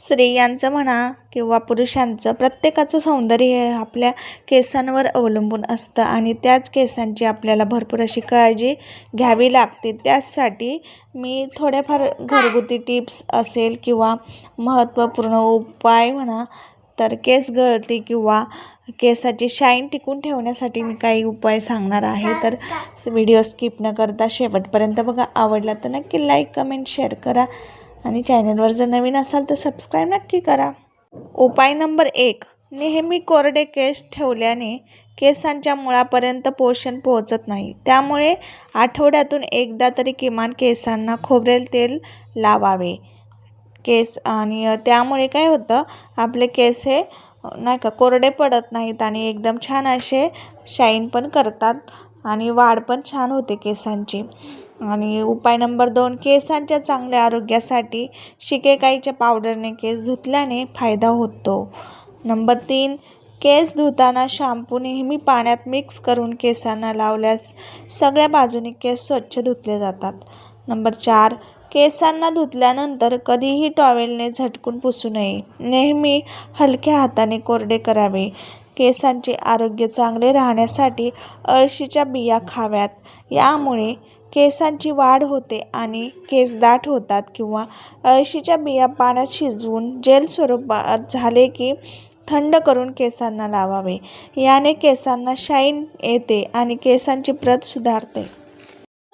स्त्रियांचं म्हणा किंवा पुरुषांचं प्रत्येकाचं सौंदर्य हे आपल्या केसांवर अवलंबून असतं आणि त्याच केसांची आपल्याला भरपूर अशी काळजी घ्यावी लागते. त्याचसाठी मी थोड्याफार घरगुती टिप्स असेल किंवा महत्त्वपूर्ण उपाय म्हणा तर केस गळती किंवा केसाची शाईन टिकून ठेवण्यासाठी मी काही उपाय सांगणार आहे. तर व्हिडिओ स्किप न करता शेवटपर्यंत बघा. आवडला तर नक्की लाईक कमेंट शेअर करा. आणि चॅनलवर जर नवीन असाल तर सबस्क्राईब नक्की करा. उपाय नंबर एक नेहमी कोरडे केस ठेवल्याने केसांच्या मुळापर्यंत पोषण पोहोचत नाही. त्यामुळे आठवड्यातून एकदा तरी किमान केसांना खोबरेल तेल लावावे. केस आणि त्यामुळे काय होतं आपले केस हे नाही का कोरडे पडत नाहीत आणि एकदम छान असे शाईन पण करतात आणि वाढ पण छान होते केसांची. आणि उपाय नंबर दोन केसांच्या चांगल्या आरोग्यासाठी शिकेकाईच्या पावडरने केस धुतल्याने फायदा होतो. नंबर तीन केस धुताना शॅम्पू नेहमी पाण्यात मिक्स करून केसांना लावल्यास सगळ्या बाजूने केस स्वच्छ धुतले जातात. नंबर चार केसांना धुतल्यानंतर कधीही टॉवेलने झटकून पुसू नये. नेहमी हलक्या हाताने कोरडे करावे. केसांचे आरोग्य चांगले राहण्यासाठी अळशीच्या बिया खाव्यात. यामुळे केसांची वाढ होते आणि केस दाट होतात किंवा अळशीच्या बिया पाण्यात शिजवून जेल स्वरूपात झाले की थंड करून केसांना लावावे. याने केसांना शाईन येते आणि केसांची प्रत सुधारते.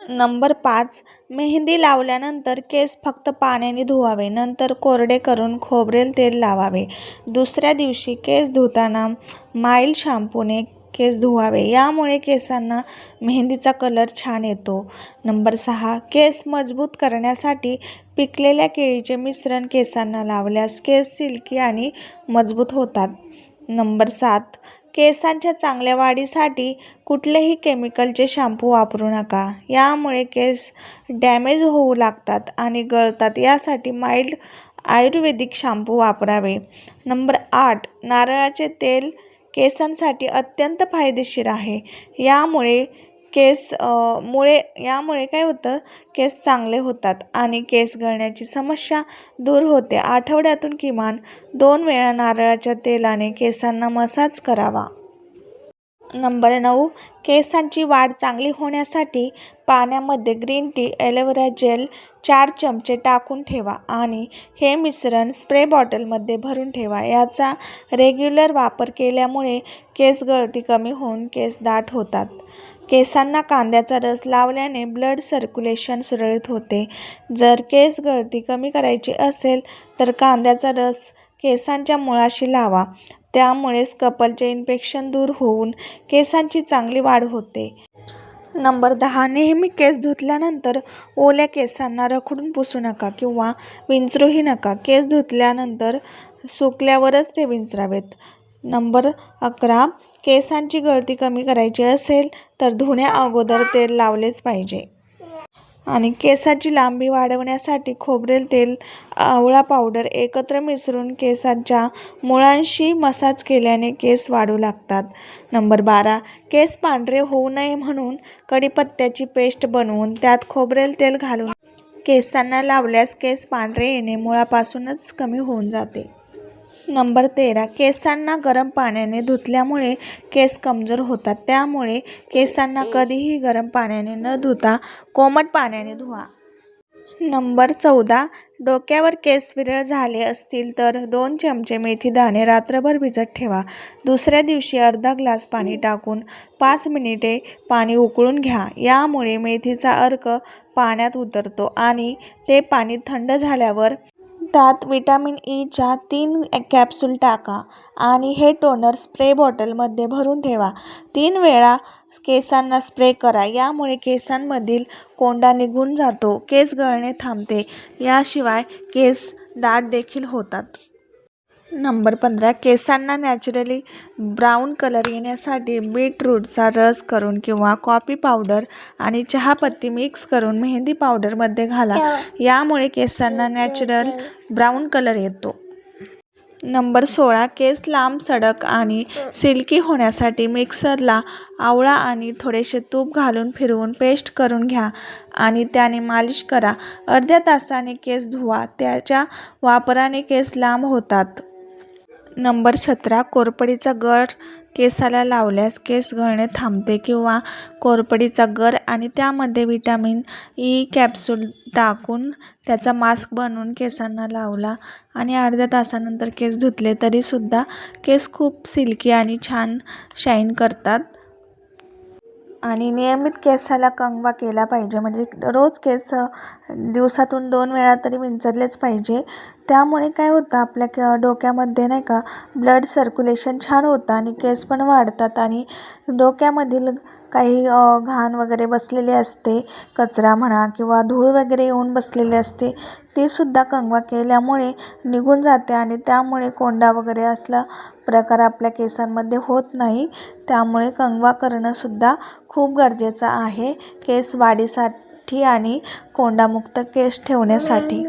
नंबर पाच मेहंदी लावल्यानंतर केस फक्त पाण्याने धुवावे. नंतर कोरडे करून खोबरेल तेल लावावे. दुसऱ्या दिवशी केस धुताना माईल शॅम्पूने केस धुवावे. यामुळे केसांना मेहंदीचा कलर छान येतो. नंबर सहा केस मजबूत करण्यासाठी पिकलेल्या केळीचे मिश्रण केसांना लावल्यास केस सिल्की आणि मजबूत होतात. नंबर सात केसांच्या चांगल्या वाढीसाठी कुठलेही केमिकलचे शॅम्पू वापरू नका. यामुळे केस डॅमेज होऊ लागतात आणि गळतात. यासाठी माइल्ड आयुर्वेदिक शॅम्पू वापरावे. नंबर आठ नारळाचे तेल केसांसाठी अत्यंत फायदेशीर आहे. यामुळे केस मुळे यामुळे काय होतं? केस चांगले होतात आणि केस गळण्याची समस्या दूर होते. आठवड्यातून किमान दोन वेळा नारळाच्या तेलाने केसांना मसाज करावा. नंबर नऊ केसांची वाढ चांगली होण्यासाठी पाण्यामध्ये ग्रीन टी ॲलोवेरा जेल चार चमचे टाकून ठेवा आणि हे मिश्रण स्प्रे बॉटलमध्ये भरून ठेवा. याचा रेग्युलर वापर केल्यामुळे केस गळती कमी होऊन केस दाट होतात. केसांना कांद्याचा रस लावल्याने ब्लड सर्क्युलेशन सुरळीत होते. जर केस गळती कमी करायची असेल तर कांद्याचा रस केसांच्या मुळाशी लावा. त्यामुळेच कपलचे इन्फेक्शन दूर होऊन केसांची चांगली वाढ होते. नंबर दहा नेहमी केस धुतल्यानंतर ओल्या केसांना रखडून पुसू नका किंवा विंचरूही नका. केस धुतल्यानंतर सुकल्यावरच ते विंचरावेत. नंबर अकरा केसांची गळती कमी करायची असेल तर धुण्या अगोदर तेल लावलेच पाहिजे. आणि केसाची लांबी वाढवण्यासाठी खोबरेल तेल आवळा पावडर एकत्र मिसळून केसांच्या मुळांशी मसाज केल्याने केस वाढू लागतात. नंबर बारा केस पांढरे होऊ नये म्हणून कढीपत्त्याची पेस्ट बनवून त्यात खोबरेल तेल घालून केसांना लावल्यास केस पांढरे येणे मुळापासूनच कमी होऊन जाते. नंबर तेरा केसांना गरम पाण्याने धुतल्यामुळे केस कमजोर होतात. त्यामुळे केसांना कधीही गरम पाण्याने न धुता कोमट पाण्याने धुवा. नंबर चौदा डोक्यावर केस विरळ झाले असतील तर दोन चमचे मेथी दाणे रात्रभर भिजत ठेवा. दुसऱ्या दिवशी अर्धा ग्लास पाणी टाकून पाच मिनिटे पाणी उकळून घ्या. यामुळे मेथीचा अर्क पाण्यात उतरतो आणि ते पाणी थंड झाल्यावर त्यात विटामिन ईच्या e तीन कॅप्सूल टाका आणि हे टोनर स्प्रे बॉटलमध्ये भरून ठेवा. तीन वेळा केसांना स्प्रे करा यामुळे केसांमधील कोंडा निघून जातो केस गळणे थांबते. याशिवाय केस दाट देखील होतात. नंबर पंधरा केसांना नॅचरली ब्राऊन कलर येण्यासाठी बीटरूटचा रस करून किंवा कॉफी पावडर आणि चहापत्ती मिक्स करून मेहंदी पावडरमध्ये घाला. यामुळे केसांना नॅचरल ब्राऊन कलर येतो. नंबर सोळा केस लांब सडक आणि सिल्की होण्यासाठी मिक्सरला आवळा आणि थोडेसे तूप घालून फिरवून पेस्ट करून घ्या आणि त्याने मालिश करा. अर्ध्या तासाने केस धुवा. त्याच्या वापराने केस लांब होतात. नंबर सतरा कोरपडीचा गर केसाला लावल्यास केस गळणे थांबते किंवा कोरपडीचा गर आणि त्यामध्ये विटॅमिन ई कॅप्सूल टाकून त्याचा मास्क बनवून केसांना लावला आणि अर्ध्या तासानंतर केस धुतले तरीसुद्धा केस खूप सिल्की आणि छान शाईन करतात. आणि नियमित केसाला कंगवा केला पाहिजे. म्हणजे रोज केस दिवसातून दोन वेळा तरी विंचरलेच पाहिजे. त्यामुळे काय होतं आपल्या क डोक्यामध्ये नाही का ब्लड सर्क्युलेशन छान होतं आणि केस पण वाढतात आणि डोक्यामधील काही घाण वगैरे बसलेली असते कचरा म्हणा किंवा धूळ वगैरे येऊन बसलेली असते तीसुद्धा कंगवा केल्यामुळे निघून जाते आणि त्यामुळे कोंडा वगैरे असला प्रकार आपल्या केसांमध्ये होत नाही. त्यामुळे कंगवा करणंसुद्धा खूप गरजेचं आहे केस वाढीसाठी आणि कोंडामुक्त केस ठेवण्यासाठी.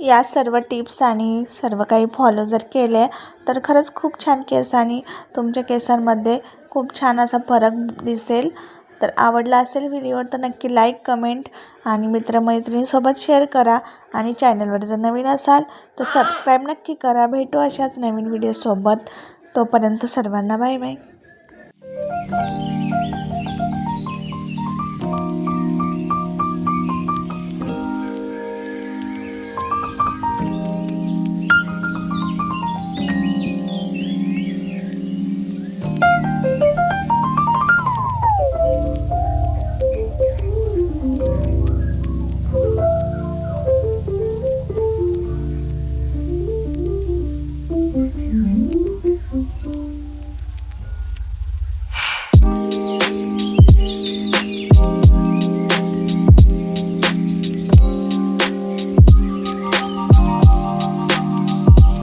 या सर्व टिप्स आणि सर्व काही फॉलो जर केले तर खरंच खूप छान केस आणि तुमच्या केसांमध्ये खूप छान असा फरक दिसेल. तर आवडला असेल व्हिडिओ तर नक्की लाईक कमेंट आणि मित्रमैत्रिणींसोबत शेअर करा आणि चॅनलवर जर नवीन असाल तर सबस्क्राईब नक्की करा. भेटू अशाच नवीन व्हिडिओसोबत तोपर्यंत सर्वांना बाय बाय